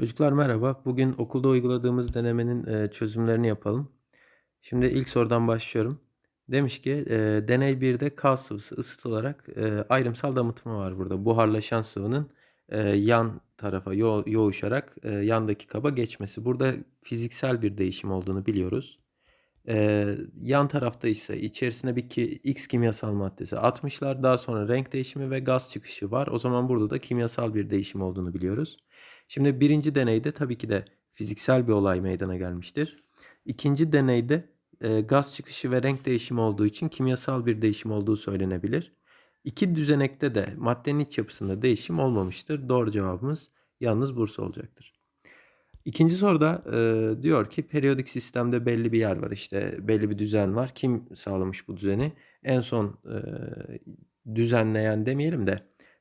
Çocuklar merhaba. Bugün okulda uyguladığımız denemenin çözümlerini yapalım. Şimdi ilk sorudan başlıyorum. Demiş ki deney 1'de K sıvısı ısıtılarak ayrımsal damıtma var burada. Buharlaşan sıvının yan tarafa yo- yoğuşarak yandaki kaba geçmesi. Burada fiziksel bir değişim olduğunu biliyoruz. Yan tarafta ise içerisine bir ki, X kimyasal maddesi atmışlar. Daha sonra renk değişimi ve gaz çıkışı var. O zaman burada da kimyasal bir değişim olduğunu biliyoruz. Şimdi birinci deneyde tabii ki de fiziksel bir olay meydana gelmiştir. İkinci deneyde e, gaz çıkışı ve renk değişimi olduğu için kimyasal bir değişim olduğu söylenebilir. İki düzenekte de maddenin iç yapısında değişim olmamıştır. Doğru cevabımız yalnız Bursa olacaktır. İkinci soruda e, diyor ki periyodik sistemde belli bir yer var işte belli bir düzen var. Kim sağlamış bu düzeni? En son e, düzenleyen demeyelim de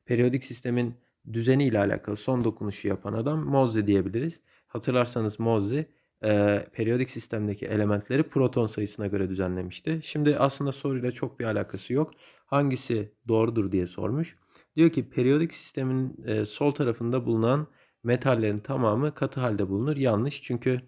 periyodik sistemin düzeni ile alakalı son dokunuşu yapan adam Mozzi diyebiliriz. Hatırlarsanız Mozzi e, periyodik sistemdeki elementleri proton sayısına göre düzenlemişti. Şimdi aslında soruyla çok bir alakası yok. Hangisi doğrudur diye sormuş. Diyor ki periyodik sistemin e, sol tarafında bulunan metallerin tamamı katı halde bulunur. Yanlış çünkü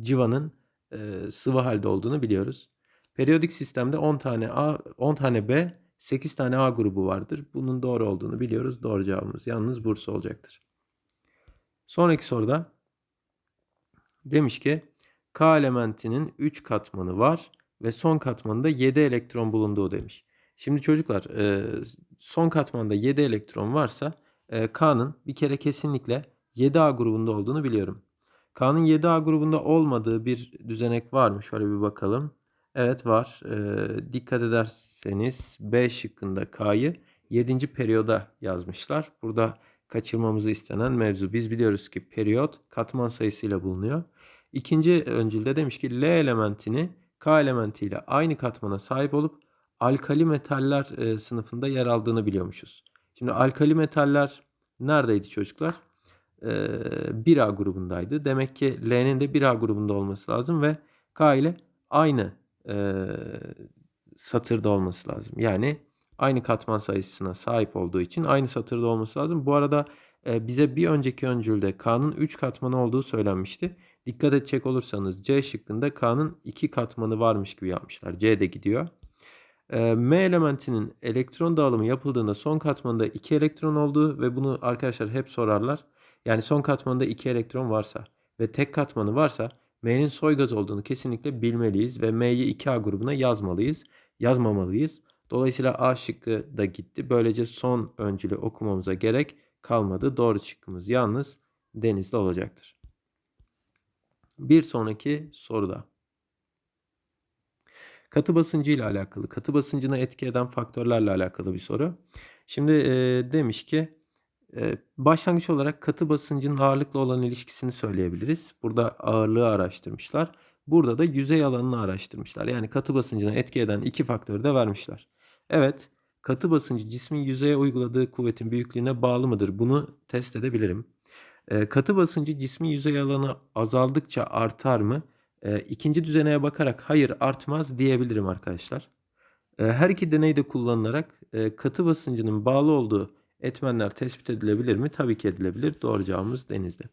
civanın e, sıvı halde olduğunu biliyoruz. Periyodik sistemde 10 tane A, 10 tane B, 8 tane A grubu vardır. Bunun doğru olduğunu biliyoruz. Doğru cevabımız yalnız Bursa olacaktır. Sonraki soruda demiş ki K elementinin 3 katmanı var ve son katmanında 7 elektron bulunduğu demiş. Şimdi çocuklar e, son katmanda 7 elektron varsa e, K'nın bir kere kesinlikle 7A grubunda olduğunu biliyorum. K'nın 7A grubunda olmadığı bir düzenek var mı? Şöyle bir bakalım. Evet var. Ee, dikkat ederseniz B şıkkında K'yı 7. periyoda yazmışlar. Burada kaçırmamızı istenen mevzu. Biz biliyoruz ki periyot katman sayısıyla bulunuyor. İkinci öncülde demiş ki L elementini K elementiyle aynı katmana sahip olup alkali metaller e, sınıfında yer aldığını biliyormuşuz. Şimdi alkali metaller neredeydi çocuklar? Ee, 1A grubundaydı. Demek ki L'nin de 1A grubunda olması lazım ve K ile aynı e, satırda olması lazım. Yani aynı katman sayısına sahip olduğu için aynı satırda olması lazım. Bu arada e, bize bir önceki öncülde K'nın 3 katmanı olduğu söylenmişti. Dikkat edecek olursanız C şıkkında K'nın 2 katmanı varmış gibi yapmışlar. C de gidiyor. E, M elementinin elektron dağılımı yapıldığında son katmanda 2 elektron olduğu ve bunu arkadaşlar hep sorarlar. Yani son katmanda 2 elektron varsa ve tek katmanı varsa M'nin soy gaz olduğunu kesinlikle bilmeliyiz ve M'yi 2A grubuna yazmalıyız. Yazmamalıyız. Dolayısıyla A şıkkı da gitti. Böylece son öncülü okumamıza gerek kalmadı. Doğru şıkkımız yalnız denizde olacaktır. Bir sonraki soruda. Katı basıncı ile alakalı, katı basıncına etki eden faktörlerle alakalı bir soru. Şimdi e, demiş ki başlangıç olarak katı basıncın ağırlıkla olan ilişkisini söyleyebiliriz. Burada ağırlığı araştırmışlar. Burada da yüzey alanını araştırmışlar. Yani katı basıncına etki eden iki faktörü de vermişler. Evet, katı basıncı cismin yüzeye uyguladığı kuvvetin büyüklüğüne bağlı mıdır? Bunu test edebilirim. Katı basıncı cismin yüzey alanı azaldıkça artar mı? E, ikinci düzeneye bakarak hayır artmaz diyebilirim arkadaşlar. Her iki deneyde kullanılarak katı basıncının bağlı olduğu etmenler tespit edilebilir mi? Tabii ki edilebilir. Doğru cevabımız denizde.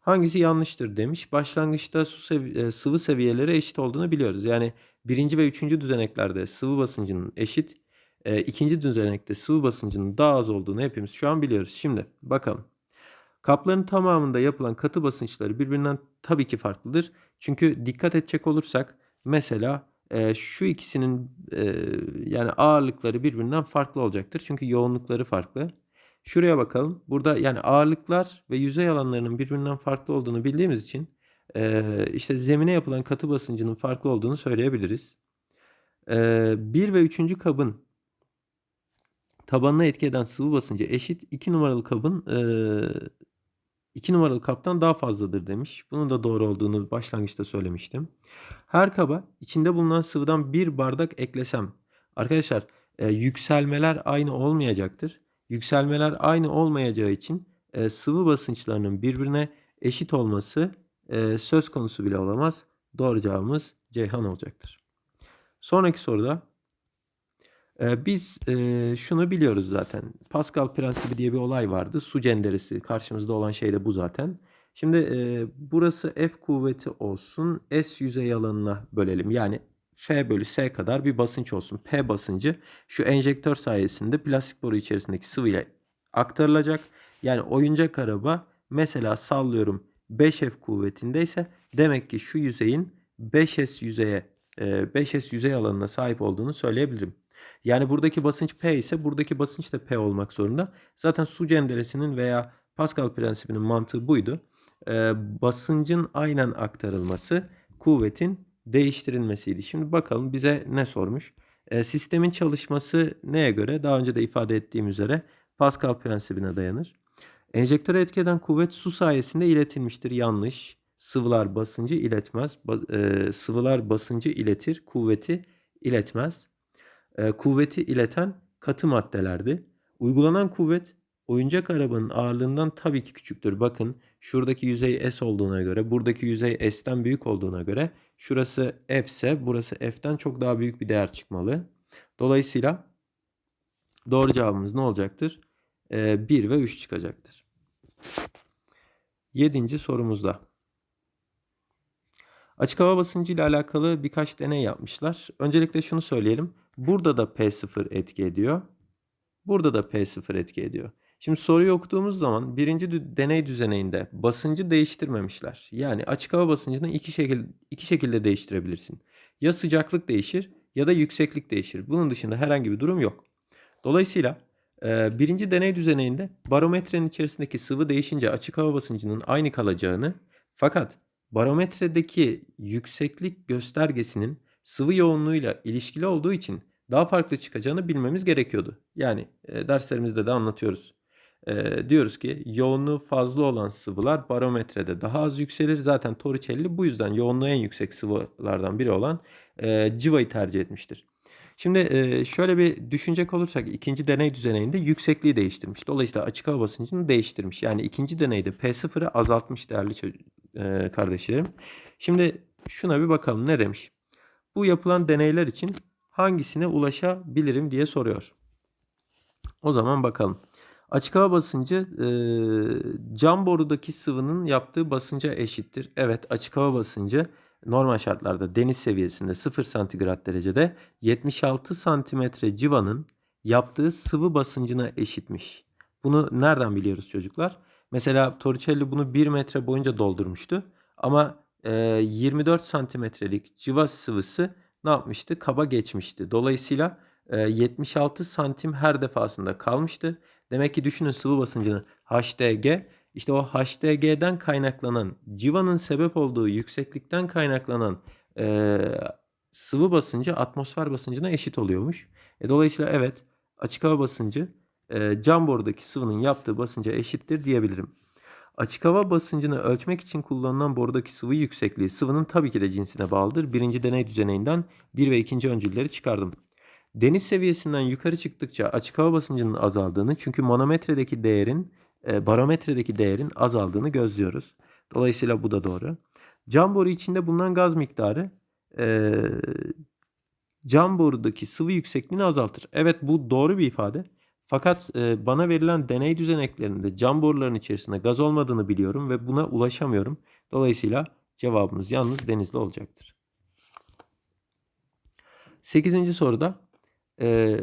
Hangisi yanlıştır demiş. Başlangıçta su sevi e, sıvı seviyeleri eşit olduğunu biliyoruz. Yani birinci ve üçüncü düzeneklerde sıvı basıncının eşit, e, ikinci düzenekte sıvı basıncının daha az olduğunu hepimiz şu an biliyoruz. Şimdi bakalım. Kapların tamamında yapılan katı basınçları birbirinden tabii ki farklıdır. Çünkü dikkat edecek olursak mesela e, şu ikisinin e, yani ağırlıkları birbirinden farklı olacaktır. Çünkü yoğunlukları farklı. Şuraya bakalım. Burada yani ağırlıklar ve yüzey alanlarının birbirinden farklı olduğunu bildiğimiz için e, işte zemine yapılan katı basıncının farklı olduğunu söyleyebiliriz. E, 1 ve 3. kabın tabanına etki eden sıvı basıncı eşit 2 numaralı kabın e, 2 numaralı kaptan daha fazladır demiş. Bunun da doğru olduğunu başlangıçta söylemiştim. Her kaba içinde bulunan sıvıdan bir bardak eklesem. Arkadaşlar e, yükselmeler aynı olmayacaktır. Yükselmeler aynı olmayacağı için e, sıvı basınçlarının birbirine eşit olması e, söz konusu bile olamaz. Doğru cevabımız Ceyhan olacaktır. Sonraki soruda biz e, şunu biliyoruz zaten. Pascal prensibi diye bir olay vardı. Su cenderesi. Karşımızda olan şey de bu zaten. Şimdi e, burası F kuvveti olsun. S yüzey alanına bölelim. Yani F bölü S kadar bir basınç olsun. P basıncı şu enjektör sayesinde plastik boru içerisindeki sıvıyla aktarılacak. Yani oyuncak araba mesela sallıyorum 5F kuvvetindeyse demek ki şu yüzeyin 5S yüzeye 5S yüzey alanına sahip olduğunu söyleyebilirim. Yani buradaki basınç P ise buradaki basınç da P olmak zorunda. Zaten su cenderesinin veya Pascal prensibinin mantığı buydu. Ee, basıncın aynen aktarılması kuvvetin değiştirilmesiydi. Şimdi bakalım bize ne sormuş. Ee, sistemin çalışması neye göre? Daha önce de ifade ettiğim üzere Pascal prensibine dayanır. Enjektöre etki eden kuvvet su sayesinde iletilmiştir. Yanlış. Sıvılar basıncı iletmez. Ba- e, sıvılar basıncı iletir, kuvveti iletmez. E, kuvveti ileten katı maddelerdi. Uygulanan kuvvet oyuncak arabanın ağırlığından tabii ki küçüktür. Bakın şuradaki yüzey S olduğuna göre, buradaki yüzey S'ten büyük olduğuna göre şurası F ise burası F'ten çok daha büyük bir değer çıkmalı. Dolayısıyla doğru cevabımız ne olacaktır? E, 1 ve 3 çıkacaktır. Yedinci sorumuzda. Açık hava basıncı ile alakalı birkaç deney yapmışlar. Öncelikle şunu söyleyelim. Burada da P0 etki ediyor. Burada da P0 etki ediyor. Şimdi soruyu okuduğumuz zaman birinci deney düzeneyinde basıncı değiştirmemişler. Yani açık hava basıncını iki, şekil, iki şekilde değiştirebilirsin. Ya sıcaklık değişir ya da yükseklik değişir. Bunun dışında herhangi bir durum yok. Dolayısıyla birinci deney düzeneyinde barometrenin içerisindeki sıvı değişince açık hava basıncının aynı kalacağını fakat barometredeki yükseklik göstergesinin sıvı yoğunluğuyla ilişkili olduğu için daha farklı çıkacağını bilmemiz gerekiyordu. Yani e, derslerimizde de anlatıyoruz. E, diyoruz ki yoğunluğu fazla olan sıvılar barometrede daha az yükselir. Zaten Torricelli bu yüzden yoğunluğu en yüksek sıvılardan biri olan e, civayı tercih etmiştir. Şimdi e, şöyle bir düşünecek olursak ikinci deney düzeneyinde yüksekliği değiştirmiş. Dolayısıyla açık hava basıncını değiştirmiş. Yani ikinci deneyde P0'ı azaltmış değerli e, kardeşlerim. Şimdi şuna bir bakalım ne demiş. Bu yapılan deneyler için hangisine ulaşabilirim diye soruyor. O zaman bakalım. Açık hava basıncı e, cam borudaki sıvının yaptığı basınca eşittir. Evet açık hava basıncı normal şartlarda deniz seviyesinde 0 santigrat derecede 76 santimetre civanın yaptığı sıvı basıncına eşitmiş. Bunu nereden biliyoruz çocuklar? Mesela Torricelli bunu 1 metre boyunca doldurmuştu. Ama e, 24 santimetrelik civa sıvısı ne yapmıştı? Kaba geçmişti. Dolayısıyla e, 76 santim her defasında kalmıştı. Demek ki düşünün sıvı basıncını HDG. İşte o HDG'den kaynaklanan civanın sebep olduğu yükseklikten kaynaklanan e, sıvı basıncı atmosfer basıncına eşit oluyormuş. E, dolayısıyla evet açık hava basıncı e, cam borudaki sıvının yaptığı basınca eşittir diyebilirim. Açık hava basıncını ölçmek için kullanılan borudaki sıvı yüksekliği sıvının tabii ki de cinsine bağlıdır. Birinci deney düzeneyinden bir ve ikinci öncülleri çıkardım. Deniz seviyesinden yukarı çıktıkça açık hava basıncının azaldığını çünkü manometredeki değerin e, barometredeki değerin azaldığını gözlüyoruz. Dolayısıyla bu da doğru. Cam boru içinde bulunan gaz miktarı e, cam borudaki sıvı yüksekliğini azaltır. Evet bu doğru bir ifade. Fakat e, bana verilen deney düzeneklerinde cam boruların içerisinde gaz olmadığını biliyorum ve buna ulaşamıyorum. Dolayısıyla cevabımız yalnız denizli olacaktır. Sekizinci soruda e,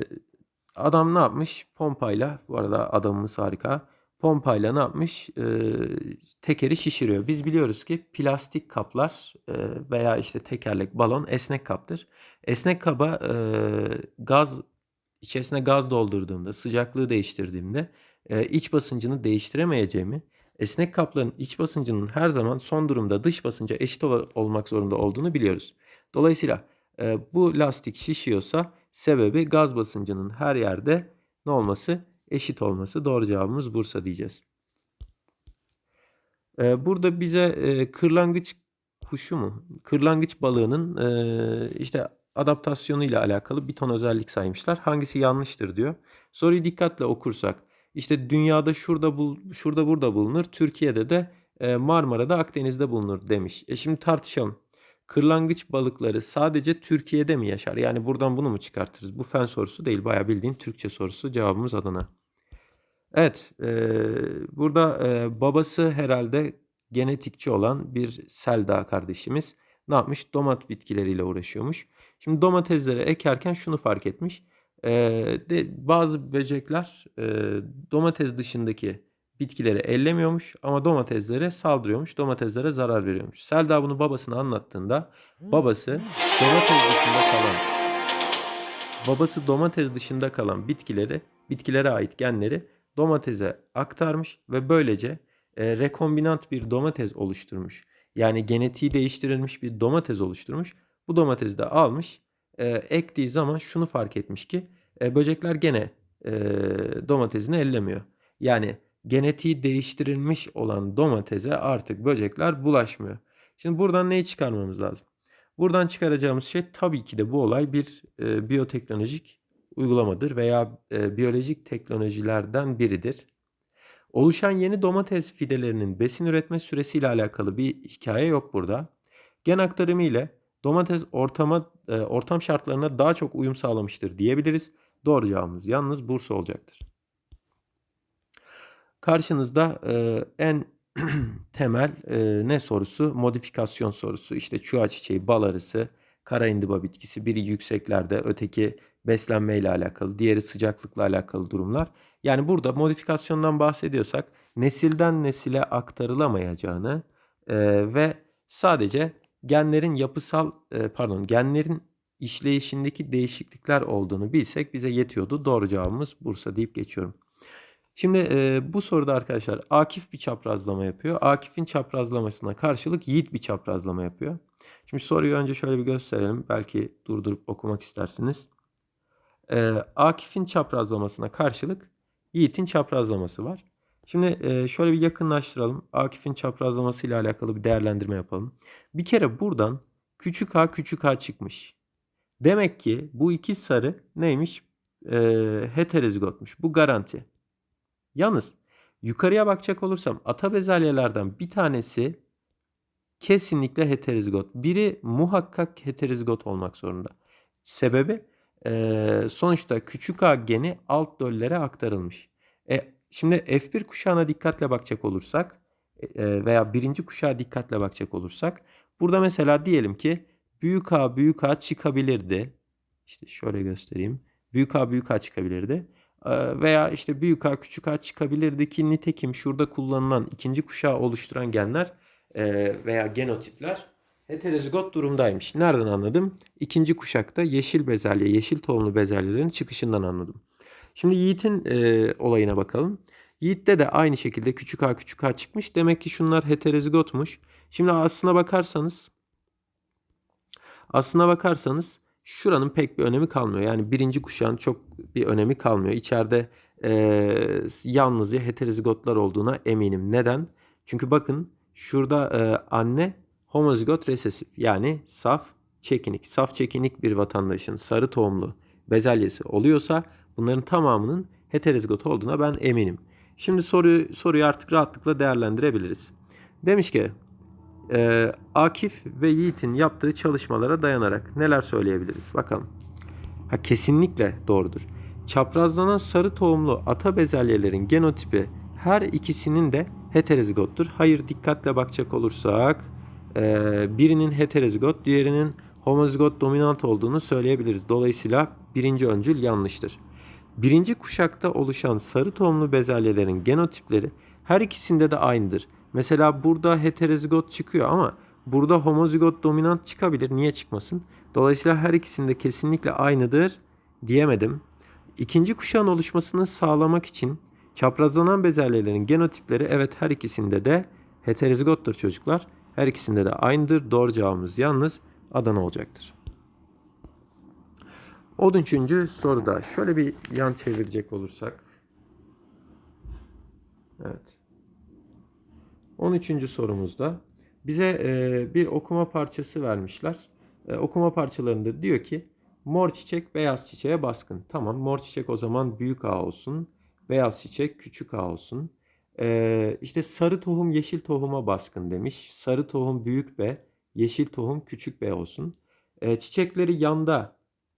adam ne yapmış? Pompayla, bu arada adamımız harika. Pompayla ne yapmış? E, tekeri şişiriyor. Biz biliyoruz ki plastik kaplar e, veya işte tekerlek, balon esnek kaptır. Esnek kaba e, gaz içerisine gaz doldurduğumda, sıcaklığı değiştirdiğimde e, iç basıncını değiştiremeyeceğimi, esnek kapların iç basıncının her zaman son durumda dış basınca eşit ol- olmak zorunda olduğunu biliyoruz. Dolayısıyla e, bu lastik şişiyorsa sebebi gaz basıncının her yerde ne olması? Eşit olması. Doğru cevabımız Bursa diyeceğiz. E, burada bize e, kırlangıç kuşu mu? Kırlangıç balığının e, işte adaptasyonu ile alakalı bir ton özellik saymışlar. Hangisi yanlıştır diyor. Soruyu dikkatle okursak işte dünyada şurada bul, şurada burada bulunur. Türkiye'de de e, Marmara'da Akdeniz'de bulunur demiş. E şimdi tartışalım. Kırlangıç balıkları sadece Türkiye'de mi yaşar? Yani buradan bunu mu çıkartırız? Bu fen sorusu değil. Bayağı bildiğin Türkçe sorusu. Cevabımız Adana. Evet. eee, burada eee, babası herhalde genetikçi olan bir Selda kardeşimiz ne yapmış? Domat bitkileriyle uğraşıyormuş. Şimdi domatesleri ekerken şunu fark etmiş. Eee, de, bazı böcekler eee, domates dışındaki bitkileri ellemiyormuş ama domateslere saldırıyormuş. Domateslere zarar veriyormuş. Selda bunu babasına anlattığında babası domates dışında kalan babası domates dışında kalan bitkileri, bitkilere ait genleri domatese aktarmış ve böylece e, rekombinant bir domates oluşturmuş. Yani genetiği değiştirilmiş bir domates oluşturmuş. Bu domatesi de almış, e, ektiği zaman şunu fark etmiş ki e, böcekler gene e, domatesini ellemiyor. Yani genetiği değiştirilmiş olan domatese artık böcekler bulaşmıyor. Şimdi buradan neyi çıkarmamız lazım? Buradan çıkaracağımız şey tabii ki de bu olay bir e, biyoteknolojik uygulamadır veya e, biyolojik teknolojilerden biridir. Oluşan yeni domates fidelerinin besin üretme süresiyle alakalı bir hikaye yok burada. Gen aktarımı ile domates ortama e, ortam şartlarına daha çok uyum sağlamıştır diyebiliriz. Doğru cevabımız yalnız Bursa olacaktır. Karşınızda e, en temel e, ne sorusu? Modifikasyon sorusu. İşte çuha çiçeği, bal arısı, kara indiba bitkisi. Biri yükseklerde, öteki beslenmeyle alakalı, diğeri sıcaklıkla alakalı durumlar. Yani burada modifikasyondan bahsediyorsak nesilden nesile aktarılamayacağını ve sadece genlerin yapısal e, pardon genlerin işleyişindeki değişiklikler olduğunu bilsek bize yetiyordu. Doğru cevabımız Bursa deyip geçiyorum. Şimdi e, bu soruda arkadaşlar Akif bir çaprazlama yapıyor. Akif'in çaprazlamasına karşılık Yiğit bir çaprazlama yapıyor. Şimdi soruyu önce şöyle bir gösterelim. Belki durdurup okumak istersiniz. E, Akif'in çaprazlamasına karşılık Yiğit'in çaprazlaması var. Şimdi e, şöyle bir yakınlaştıralım. Akif'in çaprazlaması ile alakalı bir değerlendirme yapalım. Bir kere buradan küçük a küçük a çıkmış. Demek ki bu iki sarı neymiş? E, heterozigotmuş. Bu garanti. Yalnız yukarıya bakacak olursam ata bezelyelerden bir tanesi kesinlikle heterozigot. Biri muhakkak heterozigot olmak zorunda. Sebebi e, sonuçta küçük a geni alt döllere aktarılmış. E, şimdi F1 kuşağına dikkatle bakacak olursak e, veya birinci kuşağa dikkatle bakacak olursak burada mesela diyelim ki büyük A büyük A çıkabilirdi. İşte şöyle göstereyim. Büyük A büyük A çıkabilirdi. Ee, veya işte büyük A küçük A çıkabilirdi ki nitekim şurada kullanılan ikinci kuşağı oluşturan genler e, veya genotipler heterozigot durumdaymış. Nereden anladım? İkinci kuşakta yeşil bezelye, yeşil tohumlu bezelyelerin çıkışından anladım. Şimdi Yiğit'in e, olayına bakalım. Yiğit'te de aynı şekilde küçük a küçük a çıkmış. Demek ki şunlar heterozigotmuş. Şimdi aslına bakarsanız aslına bakarsanız şuranın pek bir önemi kalmıyor. Yani birinci kuşağın çok bir önemi kalmıyor. İçeride e, yalnızca heterozigotlar olduğuna eminim. Neden? Çünkü bakın şurada e, anne homozigot resesif yani saf çekinik. Saf çekinik bir vatandaşın sarı tohumlu bezelyesi oluyorsa bunların tamamının heterozigot olduğuna ben eminim. Şimdi soruyu, soruyu artık rahatlıkla değerlendirebiliriz. Demiş ki e, Akif ve Yiğit'in yaptığı çalışmalara dayanarak neler söyleyebiliriz? Bakalım. Ha, kesinlikle doğrudur. Çaprazlanan sarı tohumlu ata bezelyelerin genotipi her ikisinin de heterozigottur. Hayır dikkatle bakacak olursak e, birinin heterozigot diğerinin homozigot dominant olduğunu söyleyebiliriz. Dolayısıyla birinci öncül yanlıştır. Birinci kuşakta oluşan sarı tohumlu bezelyelerin genotipleri her ikisinde de aynıdır. Mesela burada heterozigot çıkıyor ama burada homozigot dominant çıkabilir. Niye çıkmasın? Dolayısıyla her ikisinde kesinlikle aynıdır diyemedim. İkinci kuşağın oluşmasını sağlamak için çaprazlanan bezelyelerin genotipleri evet her ikisinde de heterozigottur çocuklar. Her ikisinde de aynıdır. Doğru cevabımız yalnız Adana olacaktır. 13. soruda şöyle bir yan çevirecek olursak. Evet. 13. sorumuzda bize e, bir okuma parçası vermişler. E, okuma parçalarında diyor ki mor çiçek beyaz çiçeğe baskın. Tamam mor çiçek o zaman büyük A olsun. Beyaz çiçek küçük A olsun. E, işte sarı tohum yeşil tohuma baskın demiş. Sarı tohum büyük B, yeşil tohum küçük B olsun. E, çiçekleri yanda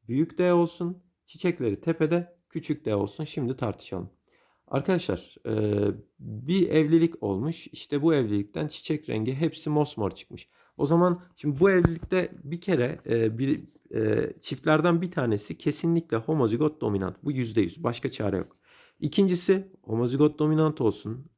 büyük D olsun. Çiçekleri tepede küçük D olsun. Şimdi tartışalım. Arkadaşlar e, bir evlilik olmuş. İşte bu evlilikten çiçek rengi hepsi mosmor çıkmış. O zaman şimdi bu evlilikte bir kere e, bir e, çiftlerden bir tanesi kesinlikle homozigot dominant. Bu yüzde yüz. Başka çare yok. İkincisi homozigot dominant olsun,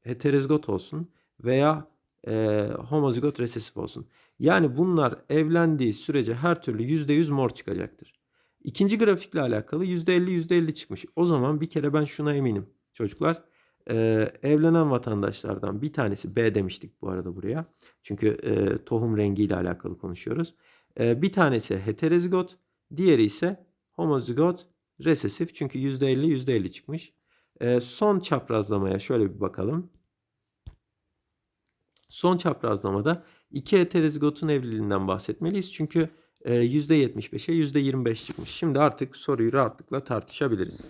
heterozigot olsun veya e, homozigot resesif olsun. Yani bunlar evlendiği sürece her türlü yüzde yüz mor çıkacaktır. İkinci grafikle alakalı yüzde elli yüzde elli çıkmış. O zaman bir kere ben şuna eminim çocuklar. Ee, evlenen vatandaşlardan bir tanesi B demiştik bu arada buraya. Çünkü e, tohum rengiyle alakalı konuşuyoruz. E, bir tanesi heterozigot, diğeri ise homozigot resesif. Çünkü %50 %50 çıkmış. E, son çaprazlamaya şöyle bir bakalım. Son çaprazlamada iki heterozigotun evliliğinden bahsetmeliyiz. Çünkü %75'e %25 çıkmış. Şimdi artık soruyu rahatlıkla tartışabiliriz.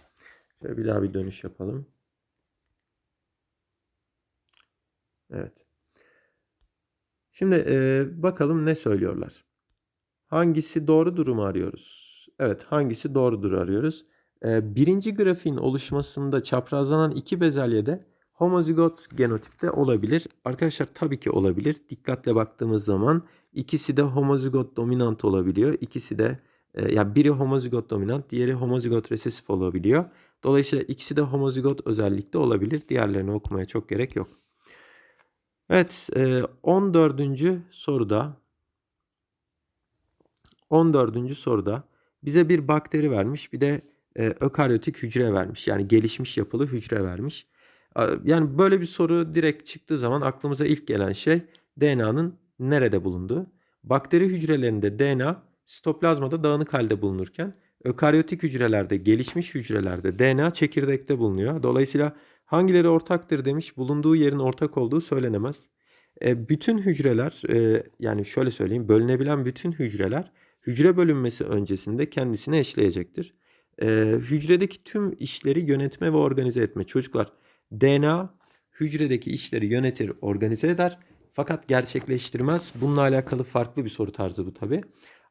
Şöyle bir daha bir dönüş yapalım. Evet. Şimdi e, bakalım ne söylüyorlar. Hangisi doğru durumu arıyoruz? Evet hangisi doğrudur arıyoruz. E, birinci grafiğin oluşmasında çaprazlanan iki bezelyede homozigot genotipte olabilir. Arkadaşlar tabii ki olabilir. Dikkatle baktığımız zaman ikisi de homozigot dominant olabiliyor. İkisi de e, yani biri homozigot dominant, diğeri homozigot resesif olabiliyor. Dolayısıyla ikisi de homozigot özellikte olabilir. Diğerlerini okumaya çok gerek yok. Evet, 14. E, soruda 14. soruda bize bir bakteri vermiş, bir de e, ökaryotik hücre vermiş. Yani gelişmiş yapılı hücre vermiş. Yani böyle bir soru direkt çıktığı zaman aklımıza ilk gelen şey DNA'nın nerede bulunduğu. Bakteri hücrelerinde DNA sitoplazmada dağınık halde bulunurken ökaryotik hücrelerde, gelişmiş hücrelerde DNA çekirdekte bulunuyor. Dolayısıyla hangileri ortaktır demiş, bulunduğu yerin ortak olduğu söylenemez. E, bütün hücreler, e, yani şöyle söyleyeyim, bölünebilen bütün hücreler hücre bölünmesi öncesinde kendisine eşleyecektir. E, hücredeki tüm işleri yönetme ve organize etme. Çocuklar, DNA hücredeki işleri yönetir, organize eder fakat gerçekleştirmez. Bununla alakalı farklı bir soru tarzı bu tabi.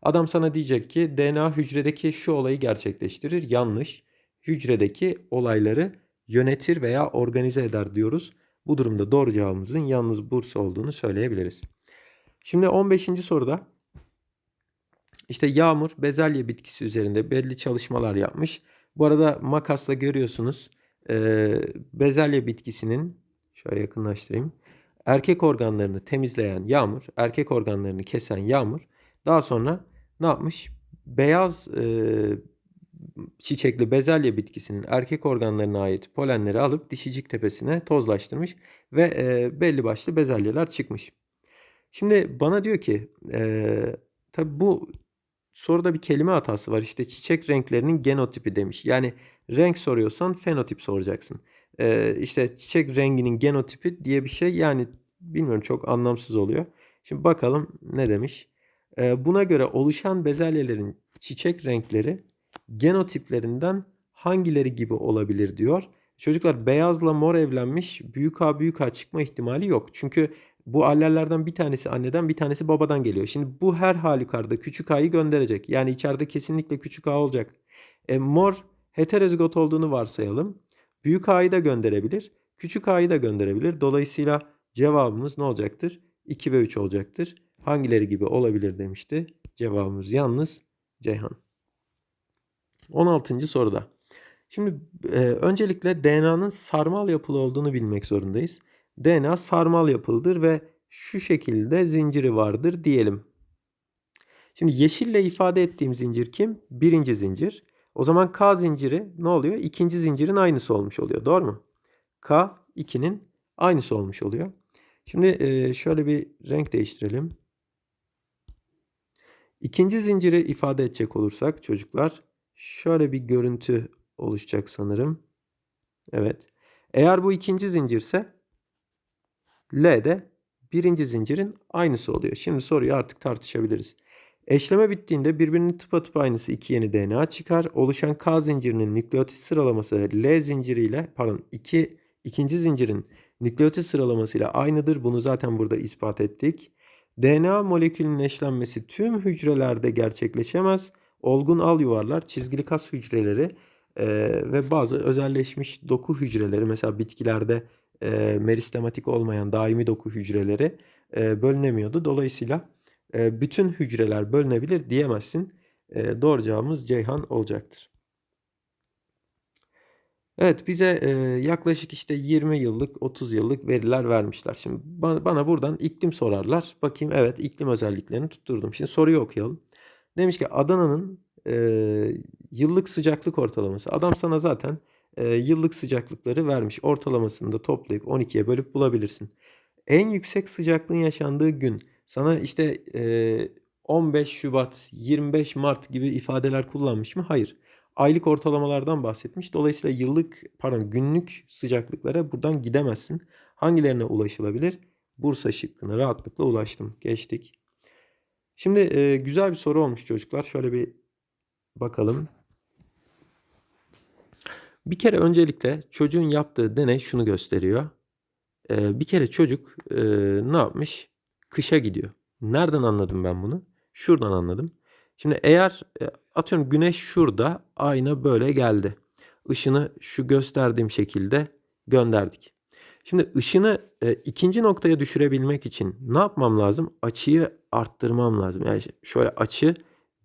Adam sana diyecek ki DNA hücredeki şu olayı gerçekleştirir. Yanlış. Hücredeki olayları yönetir veya organize eder diyoruz. Bu durumda doğru cevabımızın yalnız Bursa olduğunu söyleyebiliriz. Şimdi 15. soruda işte Yağmur bezelye bitkisi üzerinde belli çalışmalar yapmış. Bu arada makasla görüyorsunuz e, bezelye bitkisinin şöyle yakınlaştırayım. Erkek organlarını temizleyen Yağmur, erkek organlarını kesen Yağmur daha sonra ne yapmış? Beyaz e, çiçekli bezelye bitkisinin erkek organlarına ait polenleri alıp dişicik tepesine tozlaştırmış ve e, belli başlı bezelyeler çıkmış. Şimdi bana diyor ki e, tabi bu soruda bir kelime hatası var. İşte çiçek renklerinin genotipi demiş. Yani renk soruyorsan fenotip soracaksın. E, işte çiçek renginin genotipi diye bir şey yani bilmiyorum çok anlamsız oluyor. Şimdi bakalım ne demiş. E, buna göre oluşan bezelyelerin çiçek renkleri genotiplerinden hangileri gibi olabilir diyor. Çocuklar beyazla mor evlenmiş büyük A büyük A çıkma ihtimali yok. Çünkü bu allellerden bir tanesi anneden bir tanesi babadan geliyor. Şimdi bu her halükarda küçük A'yı gönderecek. Yani içeride kesinlikle küçük A olacak. E, mor heterozigot olduğunu varsayalım. Büyük A'yı da gönderebilir. Küçük A'yı da gönderebilir. Dolayısıyla cevabımız ne olacaktır? 2 ve 3 olacaktır. Hangileri gibi olabilir demişti. Cevabımız yalnız Ceyhan. 16. soruda. Şimdi e, öncelikle DNA'nın sarmal yapılı olduğunu bilmek zorundayız. DNA sarmal yapılıdır ve şu şekilde zinciri vardır diyelim. Şimdi yeşille ifade ettiğim zincir kim? Birinci zincir. O zaman K zinciri ne oluyor? İkinci zincirin aynısı olmuş oluyor. Doğru mu? K 2'nin aynısı olmuş oluyor. Şimdi e, şöyle bir renk değiştirelim. İkinci zinciri ifade edecek olursak çocuklar şöyle bir görüntü oluşacak sanırım. Evet. Eğer bu ikinci zincirse L de birinci zincirin aynısı oluyor. Şimdi soruyu artık tartışabiliriz. Eşleme bittiğinde birbirinin tıpatıp aynısı iki yeni DNA çıkar. Oluşan K zincirinin nükleotit sıralaması L zinciriyle pardon iki, ikinci zincirin nükleotit sıralamasıyla aynıdır. Bunu zaten burada ispat ettik. DNA molekülünün eşlenmesi tüm hücrelerde gerçekleşemez. Olgun al yuvarlar, çizgili kas hücreleri e, ve bazı özelleşmiş doku hücreleri mesela bitkilerde e, meristematik olmayan daimi doku hücreleri e, bölünemiyordu. Dolayısıyla bütün hücreler bölünebilir diyemezsin. Doğru cevabımız Ceyhan olacaktır. Evet bize yaklaşık işte 20 yıllık 30 yıllık veriler vermişler. Şimdi bana, buradan iklim sorarlar. Bakayım evet iklim özelliklerini tutturdum. Şimdi soruyu okuyalım. Demiş ki Adana'nın yıllık sıcaklık ortalaması. Adam sana zaten yıllık sıcaklıkları vermiş. Ortalamasını da toplayıp 12'ye bölüp bulabilirsin. En yüksek sıcaklığın yaşandığı gün sana işte e, 15 Şubat, 25 Mart gibi ifadeler kullanmış mı? Hayır. Aylık ortalamalardan bahsetmiş. Dolayısıyla yıllık, pardon günlük sıcaklıklara buradan gidemezsin. Hangilerine ulaşılabilir? Bursa şıkkına rahatlıkla ulaştım. Geçtik. Şimdi e, güzel bir soru olmuş çocuklar. Şöyle bir bakalım. Bir kere öncelikle çocuğun yaptığı deney şunu gösteriyor. Ee, bir kere çocuk e, ne yapmış? Kışa gidiyor. Nereden anladım ben bunu? Şuradan anladım. Şimdi eğer e, atıyorum güneş şurada ayna böyle geldi. Işını şu gösterdiğim şekilde gönderdik. Şimdi ışını e, ikinci noktaya düşürebilmek için ne yapmam lazım? Açıyı arttırmam lazım. Yani şöyle açı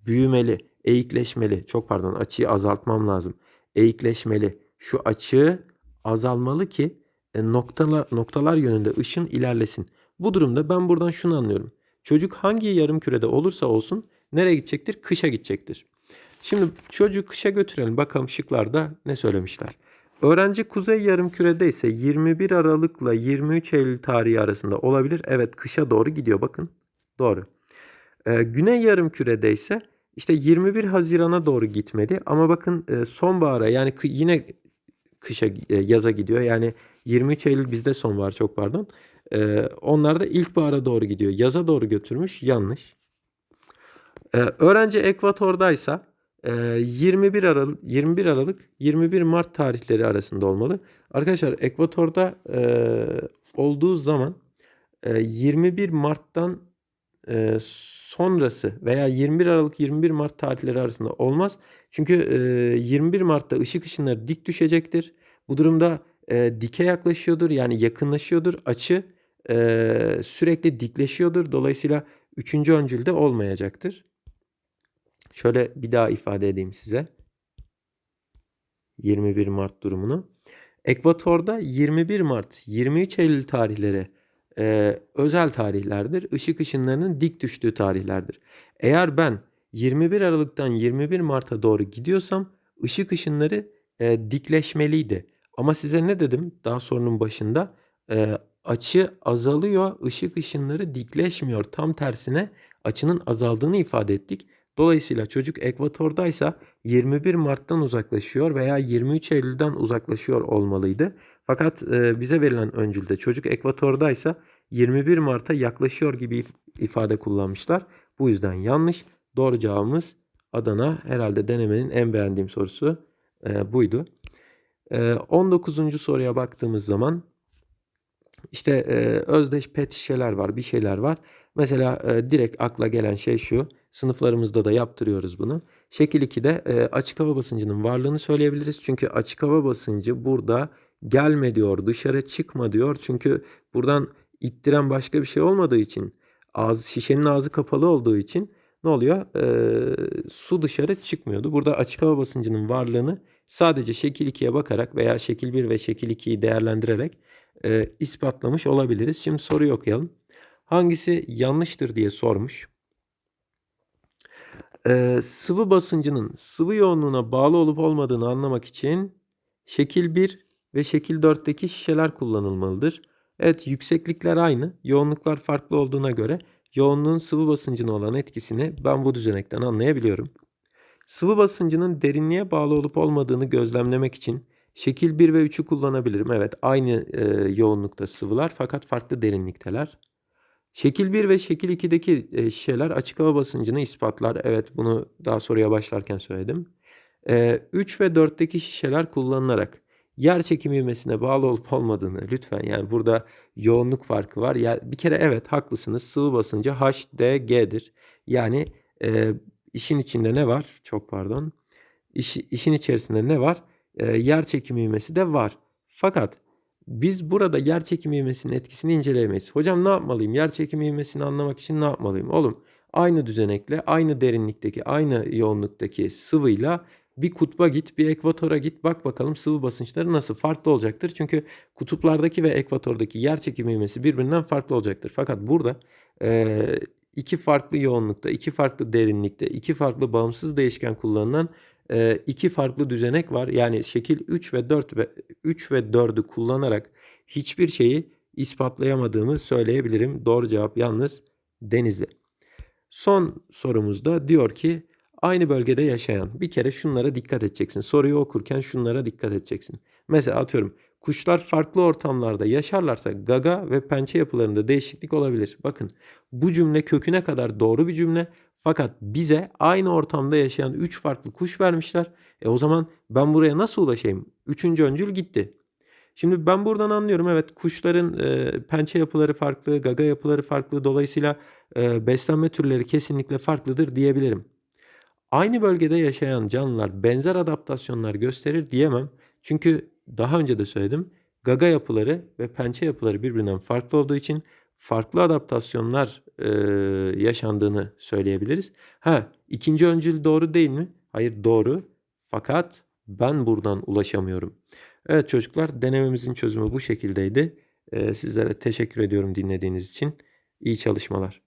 büyümeli, eğikleşmeli. Çok pardon açıyı azaltmam lazım. Eğikleşmeli. Şu açı azalmalı ki e, noktalar, noktalar yönünde ışın ilerlesin. Bu durumda ben buradan şunu anlıyorum. Çocuk hangi yarım kürede olursa olsun nereye gidecektir? Kışa gidecektir. Şimdi çocuğu kışa götürelim. Bakalım şıklarda ne söylemişler. Öğrenci kuzey yarım kürede ise 21 Aralık'la 23 Eylül tarihi arasında olabilir. Evet kışa doğru gidiyor bakın. Doğru. Ee, güney yarım kürede ise işte 21 Haziran'a doğru gitmeli. Ama bakın e, sonbahara yani yine kışa e, yaza gidiyor. Yani 23 Eylül bizde sonbahar çok pardon. Ee, onlar da ilkbahara doğru gidiyor. Yaza doğru götürmüş. Yanlış. Ee, öğrenci ekvatordaysa e, 21 Aralık 21 Aralık 21 Mart tarihleri arasında olmalı. Arkadaşlar ekvatorda e, olduğu zaman e, 21 Mart'tan e, sonrası veya 21 Aralık 21 Mart tarihleri arasında olmaz. Çünkü e, 21 Mart'ta ışık ışınları dik düşecektir. Bu durumda e, dike yaklaşıyordur yani yakınlaşıyordur. Açı e, sürekli dikleşiyordur. Dolayısıyla üçüncü öncülde olmayacaktır. Şöyle bir daha ifade edeyim size. 21 Mart durumunu. Ekvatorda 21 Mart 23 Eylül tarihleri e, özel tarihlerdir. Işık ışınlarının dik düştüğü tarihlerdir. Eğer ben 21 Aralık'tan 21 Mart'a doğru gidiyorsam ışık ışınları e, dikleşmeliydi. Ama size ne dedim daha sorunun başında? E, açı azalıyor, ışık ışınları dikleşmiyor. Tam tersine açının azaldığını ifade ettik. Dolayısıyla çocuk ekvatordaysa 21 Mart'tan uzaklaşıyor veya 23 Eylül'den uzaklaşıyor olmalıydı. Fakat e, bize verilen öncülde çocuk ekvatordaysa 21 Mart'a yaklaşıyor gibi ifade kullanmışlar. Bu yüzden yanlış. Doğru cevabımız Adana. Herhalde denemenin en beğendiğim sorusu e, buydu. E, 19. soruya baktığımız zaman işte e, özdeş pet şişeler var, bir şeyler var. Mesela e, direkt akla gelen şey şu. Sınıflarımızda da yaptırıyoruz bunu. Şekil 2'de e, açık hava basıncının varlığını söyleyebiliriz. Çünkü açık hava basıncı burada gelme diyor, dışarı çıkma diyor. Çünkü buradan ittiren başka bir şey olmadığı için, ağız şişenin ağzı kapalı olduğu için ne oluyor? E, su dışarı çıkmıyordu. Burada açık hava basıncının varlığını sadece şekil 2'ye bakarak veya şekil 1 ve şekil 2'yi değerlendirerek e, ispatlamış olabiliriz. Şimdi soruyu okuyalım. Hangisi yanlıştır diye sormuş. E, sıvı basıncının sıvı yoğunluğuna bağlı olup olmadığını anlamak için şekil 1 ve şekil 4'teki şişeler kullanılmalıdır. Evet yükseklikler aynı, yoğunluklar farklı olduğuna göre yoğunluğun sıvı basıncına olan etkisini ben bu düzenekten anlayabiliyorum. Sıvı basıncının derinliğe bağlı olup olmadığını gözlemlemek için şekil 1 ve 3'ü kullanabilirim. Evet aynı e, yoğunlukta sıvılar fakat farklı derinlikteler. Şekil 1 ve şekil 2'deki e, şişeler açık hava basıncını ispatlar. Evet bunu daha soruya başlarken söyledim. E, 3 ve 4'teki şişeler kullanılarak yer çekimi ivmesine bağlı olup olmadığını lütfen yani burada yoğunluk farkı var. Ya bir kere evet haklısınız. Sıvı basıncı HDG'dir. Yani e, işin içinde ne var? Çok pardon. İş, işin içerisinde ne var? E, yer çekimi ivmesi de var. Fakat biz burada yer çekimi ivmesinin etkisini inceleyemeyiz. Hocam ne yapmalıyım? Yer çekimi ivmesini anlamak için ne yapmalıyım? Oğlum aynı düzenekle, aynı derinlikteki, aynı yoğunluktaki sıvıyla bir kutba git, bir ekvatora git. Bak bakalım sıvı basınçları nasıl farklı olacaktır. Çünkü kutuplardaki ve ekvatordaki yer çekimi ivmesi birbirinden farklı olacaktır. Fakat burada eee, iki farklı yoğunlukta, iki farklı derinlikte, iki farklı bağımsız değişken kullanılan iki farklı düzenek var. Yani şekil 3 ve 4 ve 3 ve 4'ü kullanarak hiçbir şeyi ispatlayamadığımı söyleyebilirim. Doğru cevap yalnız Denizli. Son sorumuzda diyor ki aynı bölgede yaşayan bir kere şunlara dikkat edeceksin. Soruyu okurken şunlara dikkat edeceksin. Mesela atıyorum kuşlar farklı ortamlarda yaşarlarsa gaga ve pençe yapılarında değişiklik olabilir. Bakın bu cümle köküne kadar doğru bir cümle fakat bize aynı ortamda yaşayan 3 farklı kuş vermişler. E o zaman ben buraya nasıl ulaşayım? Üçüncü öncül gitti. Şimdi ben buradan anlıyorum evet kuşların e, pençe yapıları farklı, gaga yapıları farklı. Dolayısıyla e, beslenme türleri kesinlikle farklıdır diyebilirim. Aynı bölgede yaşayan canlılar benzer adaptasyonlar gösterir diyemem. Çünkü daha önce de söyledim. Gaga yapıları ve pençe yapıları birbirinden farklı olduğu için farklı adaptasyonlar e, yaşandığını söyleyebiliriz. Ha, ikinci öncül doğru değil mi? Hayır doğru. Fakat ben buradan ulaşamıyorum. Evet çocuklar denememizin çözümü bu şekildeydi. Ee, sizlere teşekkür ediyorum dinlediğiniz için. İyi çalışmalar.